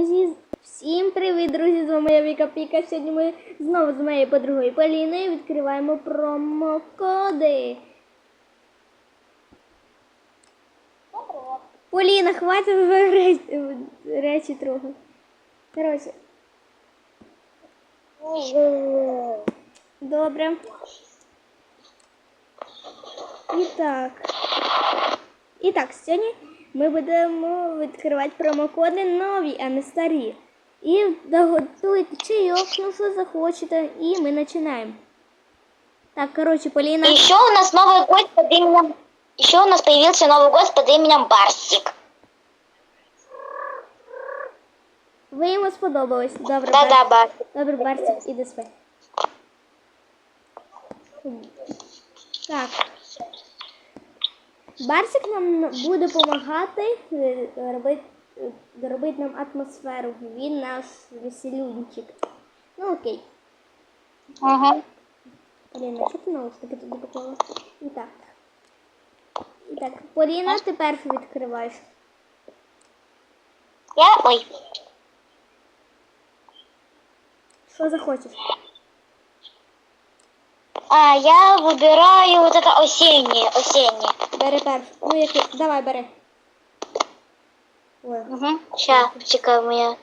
Друзі, всім привіт, друзі! З вами я Віка Піка. Сьогодні ми знову з моєю подругою Поліною відкриваємо промокоди. Поліна, хватить вже речі, речі трохи. Коротше, добре. І так. І так, сьогодні ми будемо відкривати промокоди нові, а не старі. І доготуйте чайок, ну що захочете, і ми починаємо. Так, коротше, Поліна. Еще у нас новый гость под именем... Еще у нас появился новый гость под именем Барсик. Ви йому сподобались. Добре, Да-да, Барсик. Барсик. Добре, Барсик, іди спи. Так. Барсик нам буде допомагати е, робити, е, робити нам атмосферу. Він наш веселюнчик. Ну окей. Угу. Поліна, що ти наушники туди поклала? І так. І так, Поліна, ти першу відкриваєш. Я... Ой. Що захочеш? А, я выбираю вот это осеннее, осеннее. Бери першу. Ну, який? Давай, бери. Ой. Угу. Сейчас, почекай, у меня...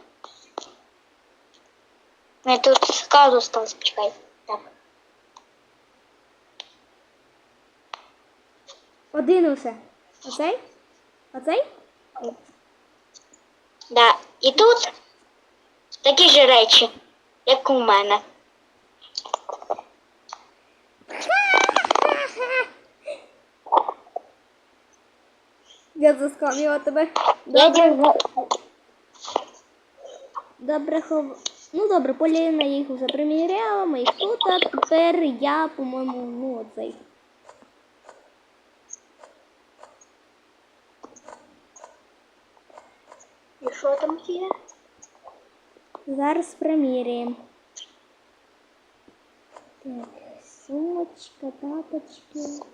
У меня тут сказу осталось, почекай. Так. Один усе. Оцей? Оцей? Да. І тут такі ж речі, як у мене. Я заскам'яла тебе. Добре, добре хов... Ну добре, Поліна їх вже приміряла, ми їх тут, а тепер я, по-моєму, ну оцей. І що там є? Зараз приміряємо. Так, сумочка, тапочки.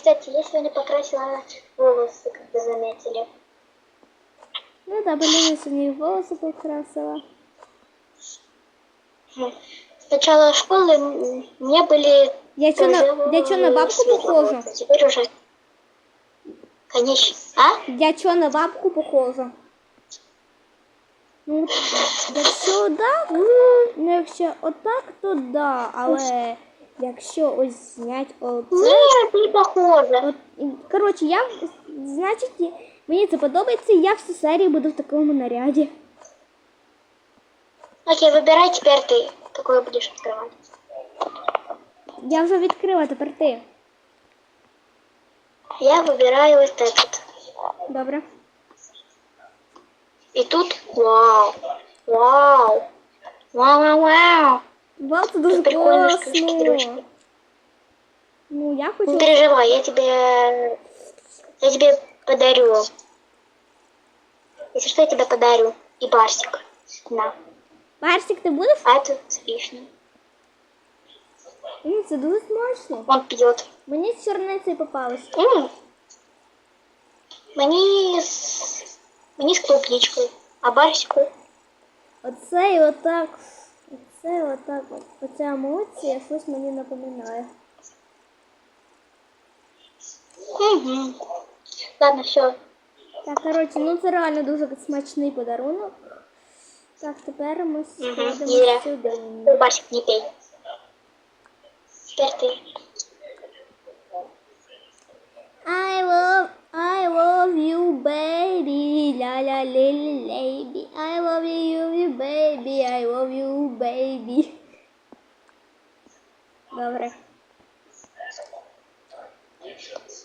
Кстати, я сегодня покрасила волосы, как вы заметили. Ну да, Поліна сьогодні волоси покрасила. С начала школы мне были... Я чё на- я чё на бабку похожа? волосы, Теперь уже... Конечно. А? Я чо на бабку похожа? Ну, якщо да, ну якщо отак, то да, але якщо ось зняти оце. Нет, не похоже. От, і, коротше, я, значить, і- мені це подобається, і я всю серію буду в такому наряді. Окей, выбирай теперь ты, какой будешь открывать. Я вже відкрила, тепер ти. Я выбираю вот этот. Добре. И тут... Вау. Вау. Вау, вау, вау. Вау, це дуже Прикольно, класно. штучки-дрючки. Ну, я Не хочу. переживай, я тебе... Я тебе подарю. Если что, я тебе подарю. И барсик. На. Барсик, ти будеш? А это с вишней. М, це дуже смачно. Он пьет. Мені з чорниці попалось. М. Мені з... Мені з клубничкою. А барсику? Оце і отак. Оце отак. От. Оця емоція щось мені напоминає. Угу. Ладно, все. Так, коротше, ну це реально дуже смачний подарунок. Так, тепер ми сходимо сюди. Барсик, не пей. Теперь ты. I love, I love you, baby. La la la baby. I love you, you, baby. I love you, baby. Добре.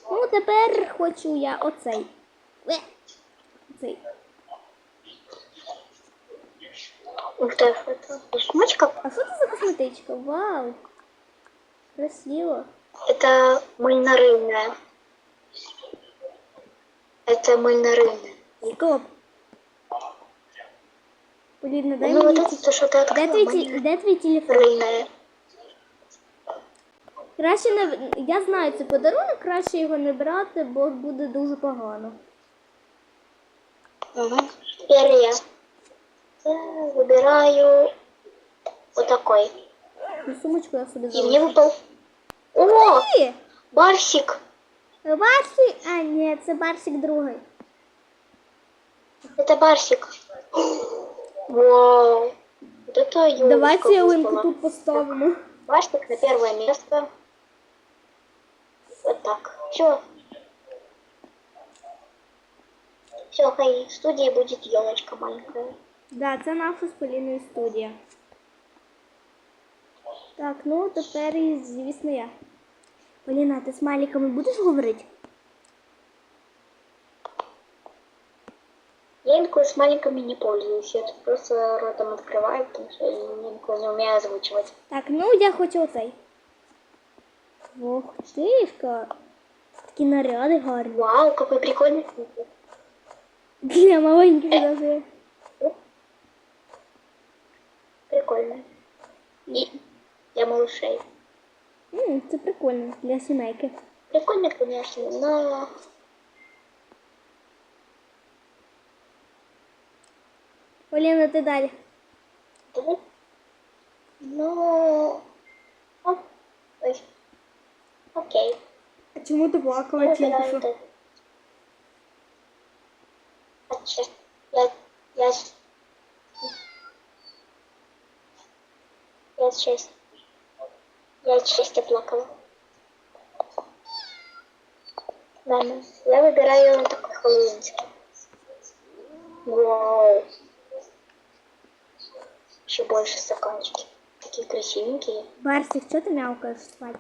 Ну, тепер хочу я оцей. Оцей. Ты, это сумочка. А що це за косметичка? Вау! Красиво. Это мыльно-рыльная. Это мыльно-рыльная. Стоп. Поліна, дай Ну, вот мені. это то, что ты Де открыла, твій, ті- де твій телефон? мыльно-рыльная. Краще не я знаю цей подарунок, краще його не брати, бо буде дуже погано. Угу. Теперь я. Я выбираю вот такой. Ну, сумочку я собі И мне залишу. выпал. О, Ні, барсик. Барсик, а ні, це барсик другий. Это барсик. Вау. Вот это елочка Давайте ялинку выпала. тут поставимо. Барсик на первое место. Вот так. Все. Все, хай, в студии будет елочка маленькая. Да, це наша з Поліною студія. Так, ну тепер, і, звісно, я. Поліна, ти з маліками будеш говорити? Я инколи с маленькими не пользуюсь. Я тут просто ротом открываю, потому что я инколи не умею озвучивать. Так, ну я хочу оцей. Ох тишка. Такі наряди гарні. Вау, какой прикольный. Для маленьких даже. Прикольно. И для малышей. М, це прикольно для сімейки. Прикольно, конечно, но... Поліна, ти далі. Да. Но... О, Ой. Окей. А чому ти плакала Я тільки выбираю що? это. А, щас. Я... Я... щ- Я от счастья. Я от счастья плакала. Ладно, я выбираю такой хэллоуинский. Вау. Еще больше стаканчики. Такие красивенькие. Барсик, что ты мяукаешь спать?